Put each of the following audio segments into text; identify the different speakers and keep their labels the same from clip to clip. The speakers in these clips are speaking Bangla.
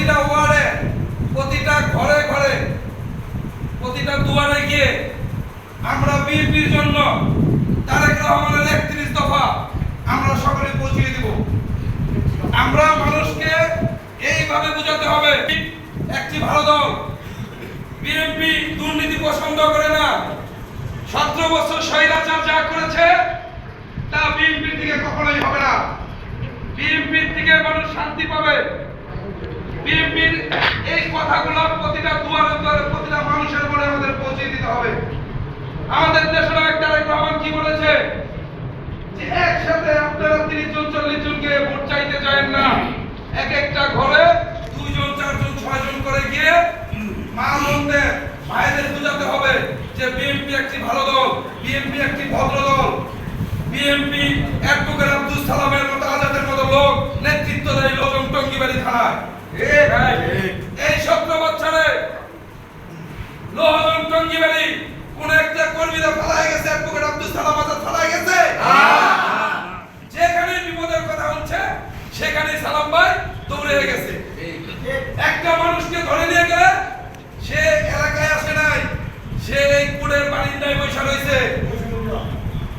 Speaker 1: প্রতিটা ওয়ার্ডে, প্রতিটা ঘরে ঘরে, প্রতিটা দুয়ারে গিয়ে আমরা বিএনপির জন্য তারেক রহমানের একত্রিশ দফা আমরা সকলে পৌঁছিয়ে দেব। আমরা মানুষকে এইভাবে বোঝাতে হবে, একটি ভালো দল বিএনপি দুর্নীতি পছন্দ করে না, সতেরো বছর স্বৈরাচার যা করেছে, তা বিএনপির দিকে কখনোই হবে না। বিএনপির থেকে মানুষ শান্তি পাবে। কথাগুলো প্রতিটা দুয়ারে দুয়ারে প্রতিটা মানুষের মনে আমাদের পৌঁছে দিতে হবে। আমাদের দেশের এক রহমান কি বলেছে? যে একসাথে আপনারা তিরিশ জন, চল্লিশ জনকে ভোট চাইতে চান না। এক একটা ঘরে দুইজন, চারজন, ছয়জন করে গিয়ে মা বোনদের, ভাইদের বুঝাতে হবে যে বিএনপি একটি ভালো দল বিএনপি একটি ভদ্র দল। বিএনপি অ্যাডভোকেট আব্দুল সালামের মতো আজাদের মতো লোক নেতৃত্ব দেয় লোকজন টঙ্গিবাড়ি থানায়। এই সতেরো বছরে লোহজন টঙ্গিবাড়ি কোন একটা কর্মীরা ফালায় গেছে অ্যাডভোকেট আব্দুল সালাম আজাদ ফালায় গেছে যেখানে বিপদের কথা হচ্ছে সেখানে সালাম ভাই দৌড়ে গেছে। একটা মানুষকে ধরে নিয়ে গেলে সে এলাকায় আসে নাই। সে এই কুড়ের বারিন্দায় বসে রয়েছে।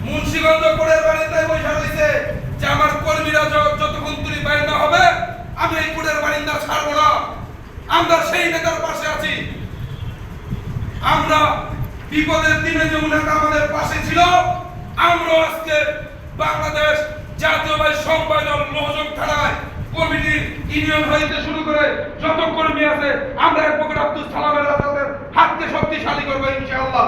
Speaker 1: মুন্সিগঞ্জ কুড়ের বারিন্দায় বসে রয়েছে। যে আমার কর্মীরা যতক্ষণ তুলি বাইর না হবে, আমি এই কুড়ের বারিন্দা ছাড়বো না। আমরা সেই নেতার পাশে আছি। আমরা বিপদের দিনে যেমন নেতা আমাদের পাশে ছিল আমরা আজকে বাংলাদেশ জাতীয়বাদী দল লোহজং থানায় কমিটির ইউনিয়ন হইতে শুরু করে যত কর্মী আছে, আমরা এক পকেট আব্দুল সালামের আজাদের হাতকে শক্তিশালী করব ইনশাআল্লাহ।